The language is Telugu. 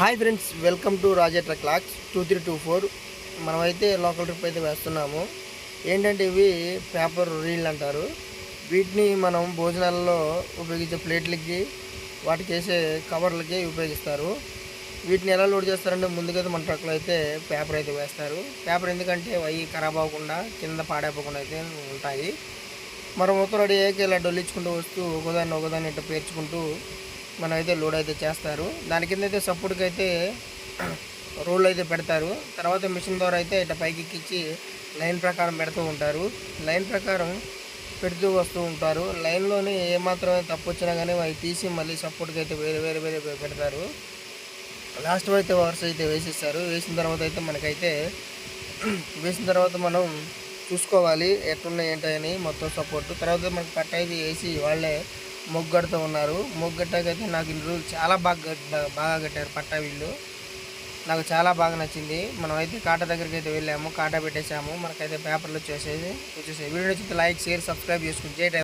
Hi friends welcome to Raja truck lux two three two four మనమైతే లోకల్ ట్రిప్ అయితే వేస్తున్నాము. ఏంటంటే ఇవి పేపర్ రీల్ అంటారు. వీటిని మనం భోజనాలలో ఉపయోగించే ప్లేట్లకి వాటికి వేసే కవర్లకి ఉపయోగిస్తారు. వీటిని ఎలా లోడ్ చేస్తారంటే ముందుగా మన ట్రక్లో అయితే పేపర్ అయితే వేస్తారు. పేపర్ ఎందుకంటే అవి ఖరాబ్ అవ్వకుండా కింద పాడైపోకుండా అయితే ఉంటాయి. మనం మొత్తం రెడీ అయ్యాక ఇలా డొల్లించుకుంటూ వస్తూ ఒకదాన్ని ఒకదాన్ని ఇట్లా పేర్చుకుంటూ మనం అయితే లోడ్ అయితే చేస్తారు. దాని కింద అయితే సపోర్ట్కి అయితే రోల్ అయితే పెడతారు. తర్వాత మిషన్ ద్వారా అయితే ఇట్లా పైకి ఎక్కించి లైన్ ప్రకారం పెడుతూ ఉంటారు. లైన్ ప్రకారం పెడుతూ వస్తూ ఉంటారు. లైన్లోనే ఏమాత్రం తప్పు వచ్చినా కానీ అవి తీసి మళ్ళీ సపోర్ట్కి అయితే వేరే వేరే వేరే పెడతారు. లాస్ట్ అయితే వర్స్ అయితే వేసేస్తారు. వేసిన తర్వాత అయితే మనకైతే వేసిన తర్వాత మనం చూసుకోవాలి. ఎట్లున్నాయి ఏంటని మొత్తం సపోర్ట్. తర్వాత మనకి పట్ట అయితే వేసి వాళ్ళే మొగ్గడుతూ ఉన్నారు. మొగ్గట్టకైతే నాకు ఇన్ని రోజులు చాలా బాగా బాగా కట్టారు పట్టా వీళ్ళు. నాకు చాలా బాగా నచ్చింది. మనం అయితే కాటా దగ్గరికి అయితే వెళ్ళాము కాటా పెట్టేసాము మనకైతే పేపర్లు వచ్చేసేది వచ్చేసాయి వీడియో నచ్చితే లైక్ షేర్ సబ్స్క్రైబ్ చేసుకుని చేయటం